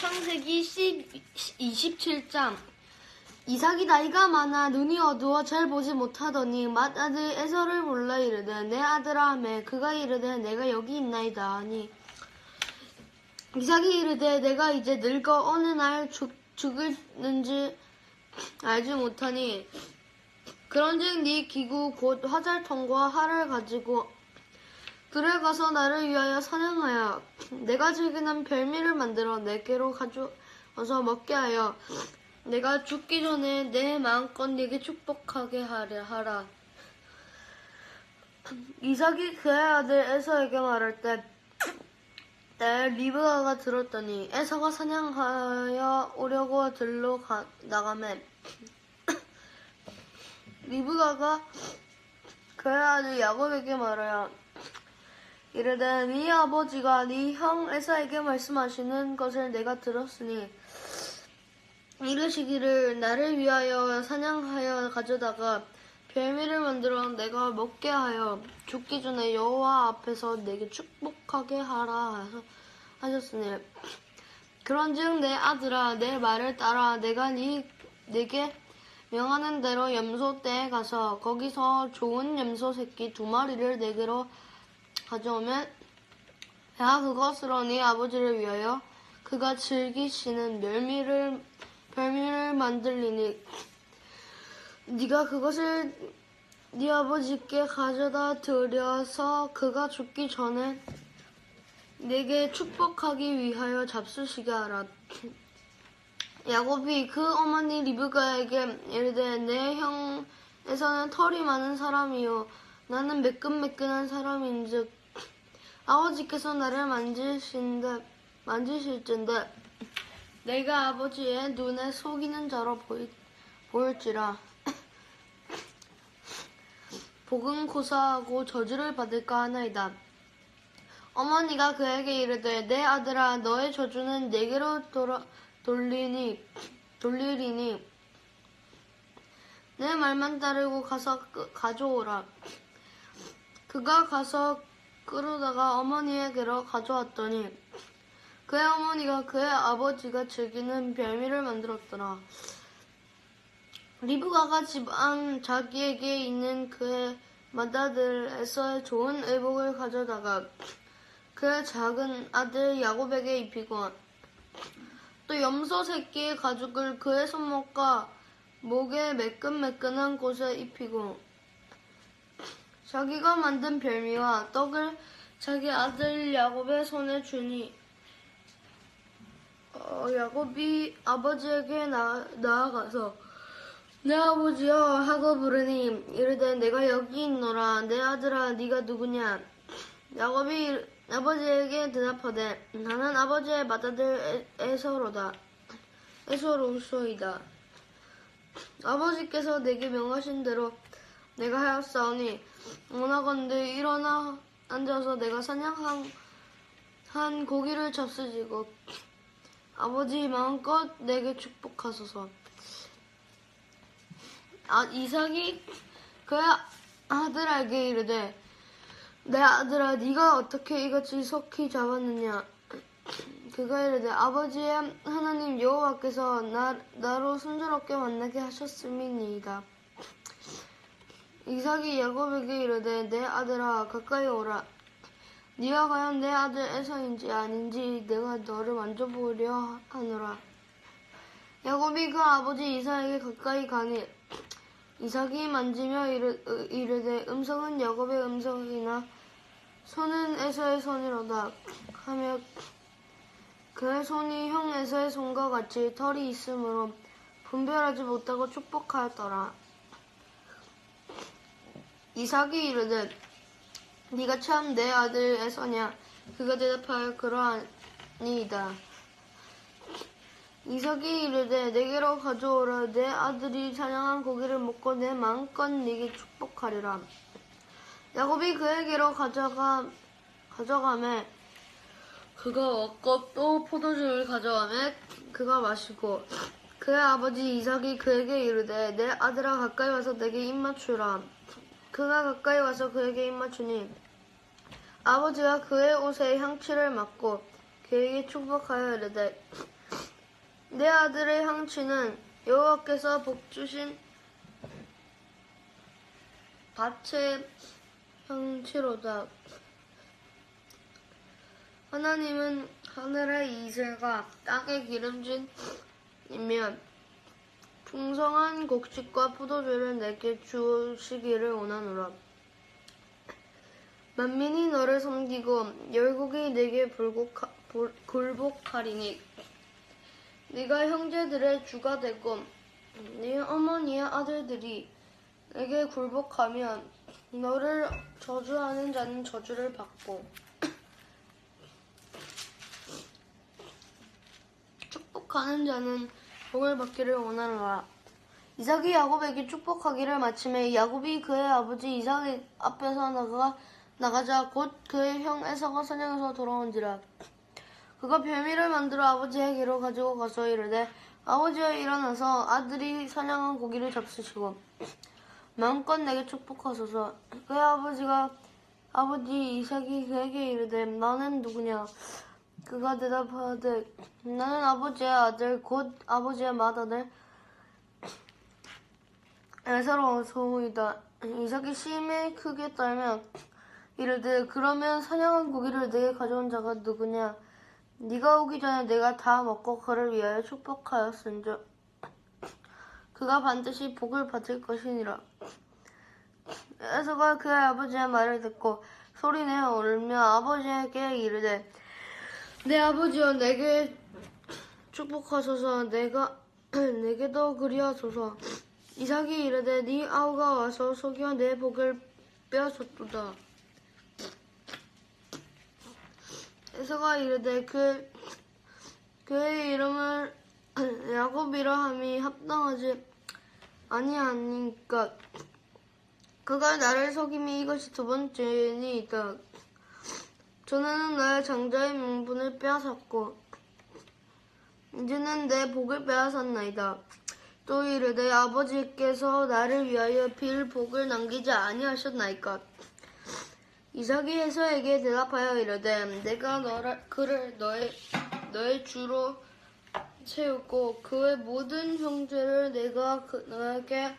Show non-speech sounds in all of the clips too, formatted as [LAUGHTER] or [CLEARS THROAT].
창세기 10, 27장. 이삭이 나이가 많아 눈이 어두워 잘 보지 못하더니 맏아들 에서를 몰라 이르되 내 아들아 하매 그가 이르되 내가 여기 있나이다 하니 이삭이 이르되 내가 이제 늙어 어느 날 죽, 죽을는지 알지 못하니 그런즉 네 기구 곧 화잘통과 활을 가지고 들에 가서 나를 위하여 사냥하여 내가 즐기는 별미를 만들어 내게로 가져와서 먹게 하여 내가 죽기 전에 내 마음껏 네게 축복하게 하려 하라. 이삭이 그의 아들 에서에게 말할 때, 때 리브가가 들었더니 에서가 사냥하여 오려고 들로 가, 나가매 리브가가 그의 아들 야곱에게 말하여 이르되 네 아버지가 네 형 에사에게 말씀하시는 것을 내가 들었으니 이르시기를 나를 위하여 사냥하여 가져다가 별미를 만들어 내가 먹게 하여 죽기 전에 여호와 앞에서 내게 축복하게 하라 하셨으니 그런즉 내 아들아 내 말을 따라 내가 네 내게 명하는 대로 염소 떼에 가서 거기서 좋은 염소 새끼 두 마리를 내게로 가져오면 내가 그것으로 네 아버지를 위하여 그가 즐기시는 멸미를 별미를 만들리니 네가 그것을 네 아버지께 가져다 드려서 그가 죽기 전에 내게 축복하기 위하여 잡수시게 하라. 야곱이 그 어머니 리브가에게 이르되 내 형에서는 털이 많은 사람이요 나는 매끈매끈한 사람인즉 아버지께서 나를 만지신데 만지실진데 내가 아버지의 눈에 속이는 자로 보이, 보일지라 [COUGHS] 복은 고사하고 저주를 받을까 하나이다. 어머니가 그에게 이르되 내 아들아 너의 저주는 내게로 돌아, 돌리니 돌리리니 내 말만 따르고 가서 끄- 가져오라. 그가 가서 끌어다가 어머니에게로 가져왔더니 그의 어머니가 그의 아버지가 즐기는 별미를 만들었더라. 리브가가 집안 자기에게 있는 그의 맏아들에서의 좋은 의복을 가져다가 그의 작은 아들 야곱에게 입히고 또 염소 새끼의 가죽을 그의 손목과 목의 매끈매끈한 곳에 입히고 자기가 만든 별미와 떡을 자기 아들 야곱의 손에 주니 어, 야곱이 아버지에게 나, 나아가서 내 아버지여 하고 부르니 이르되 내가 여기 있노라. 내 아들아 네가 누구냐? 야곱이 아버지에게 대답하되 나는 아버지의 맏아들 에- 에서로다. 에서로소이다. 아버지께서 내게 명하신 대로 내가 하였사오니 원하건대 일어나 앉아서 내가 사냥한 한 고기를 잡수지고 아버지 마음껏 내게 축복하소서. 아, 이삭이 그의 아들에게 이르되 내 아들아 네가 어떻게 이같이 속히 잡았느냐 그가 이르되 아버지의 하나님 여호와께서 나, 나로 순조롭게 만나게 하셨음이니이다 이삭이 야곱에게 이르되 내 아들아 가까이 오라. 네가 과연 내 아들 에서인지 아닌지 내가 너를 만져보려 하노라. 야곱이 그 아버지 이삭에게 가까이 가니 이삭이 만지며 이르, 으- 이르되 음성은 야곱의 음성이나 손은 에서의 손이로다. 하며 그의 손이 형 에서의 손과 같이 털이 있으므로 분별하지 못하고 축복하였더라. 이삭이 이르되 네가 참 내 아들 에서냐 그가 대답하여 그러하니이다. 이삭이 이르되 내게로 가져오라 내 아들이 사냥한 고기를 먹고 내 마음껏 네게 축복하리라. 야곱이 그에게로 가져가 가져가매 그가 얻고 또 포도주를 가져가매 그가 마시고 그의 아버지 이삭이 그에게 이르되 내 아들아 가까이 와서 내게 입 맞추라. 그가 가까이 와서 그에게 입 맞추니 아버지가 그의 옷에 향취를 맡고 그에게 축복하여 이르되 내 아들의 향취는 여호와께서 복 주신 밭의 향취로다. 하나님은 하늘의 이슬과 땅의 기름진이며 풍성한 곡식과 포도주를 내게 주시기를 원하노라. 만민이 너를 섬기고 열국이 내게 불곡하, 불- 굴복하리니 네가 형제들의 주가 되고 네 어머니의 아들들이 내게 굴복하면 너를 저주하는 자는 저주를 받고 축복하는 자는 복을 받기를 원하노라. 이삭이 야곱에게 축복하기를 마침에 야곱이 그의 아버지 이삭의 앞에서 나가 나가자 곧 그의 형 에서가 사냥에서 돌아온지라. 그가 별미를 만들어 아버지에게로 가지고 가서 이르되 아버지여 일어나서 아들이 사냥한 고기를 잡수시고 마음껏 내게 축복하소서. 그의 아버지가 아버지 이삭이 그에게 이르되 나는 누구냐? 그가 대답하되 나는 아버지의 아들 곧 아버지의 맏아들 에서로 소이다. 이삭이 심히 크게 떨며 이르되 그러면 사냥한 고기를 내게 가져온 자가 누구냐? 네가 오기 전에 내가 다 먹고 그를 위하여 축복하였은즉 그가 반드시 복을 받을 것이니라. 에서가 그의 아버지의 말을 듣고 소리내어 울며 아버지에게 이르되 내 아버지여 내게 축복하소서. 내가 [CLEARS THROAT] 내게도 그리하소서. 이삭이 이르되 네 아우가 와서 속여 내 복을 빼앗았도다. 에서가 이르되 그 그의 이름을 [CLEARS THROAT] 야곱이라 함이 합당하지 아니하니까 그가 나를 속임이 이것이 두 번째니이다 전에는 나의 장자의 명분을 빼앗았고 이제는 내 복을 빼앗았나이다. 또 이르되 아버지께서 나를 위하여 빌 복을 남기지 아니하셨나이까. 이삭이 에서에게 대답하여 이르되 내가 너를 그를 너의 너의 주로 채우고 그의 모든 형제를 내가 그, 너에게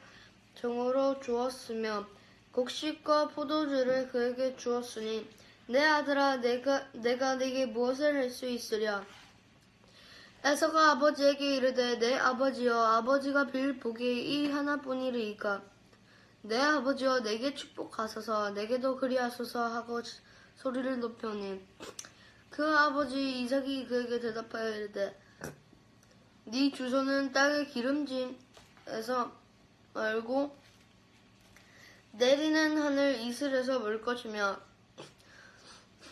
정으로 주었으며 곡식과 포도주를 그에게 주었으니 내 아들아 내가 내가 네게 무엇을 할 수 있으랴? 에서가 아버지에게 이르되 내 아버지여 아버지가 빌 복이 이 하나뿐이리이까? 내 아버지여 내게 축복하소서 내게도 그리하소서 하고 소리를 높여니? 그 아버지 이삭이 그에게 대답하여 이르되 네 주소는 땅의 기름짐에서 말고 내리는 하늘 이슬에서 물 것이며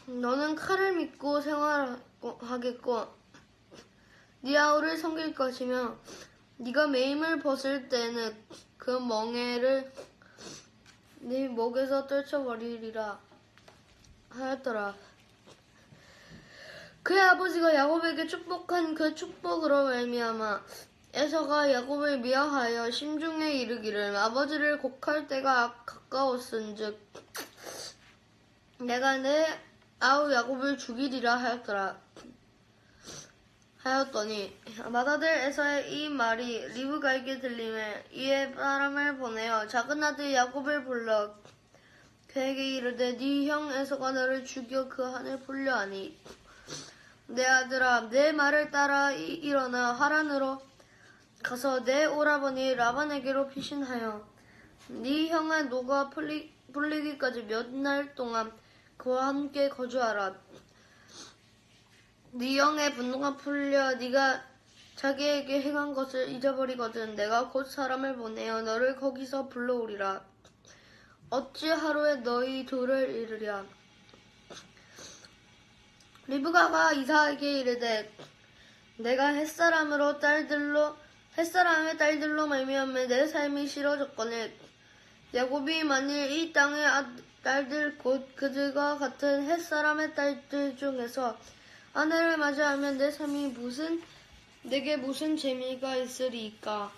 너는 칼을 믿고 생활하겠고 네 아우를 섬길 것이며 네가 매임을 벗을 때는 그 멍에를 네 목에서 떨쳐버리리라 하였더라. 그의 아버지가 야곱에게 축복한 그 축복으로 말미암아 에서가 야곱을 미워하여 심중에 이르기를 아버지를 곡할 때가 가까웠은즉 내가 내 아우 야곱을 죽이리라 하였더라. 하였더니 맏아들 에서의 이 말이 리브가에게 들림에 이에 사람을 보내어 작은 아들 야곱을 불러 그에게 이르되 네형 에서가 너를 죽여 그 한을 풀려 하니 내 아들아 내 말을 따라 이- 일어나 하란으로 가서 내 오라버니 라반에게로 피신하여 네 형의 노가 풀리, 풀리기까지 몇 날 동안 그와 함께 거주하라. 네 영의 분노가 풀려 네가 자기에게 행한 것을 잊어버리거든 내가 곧 사람을 보내어 너를 거기서 불러오리라. 어찌 하루에 너희 둘을 이르랴. 리브가가 이사에게 이르되 내가 햇사람으로 딸들로 햇사람의 딸들로 말미암아 내 삶이 싫어졌거늘 야곱이 만일 이 땅의 아- 딸들 곧 그들과 같은 햇사람의 딸들 중에서 아내를 맞이하면 내 삶이 무슨 내게 무슨 재미가 있으리까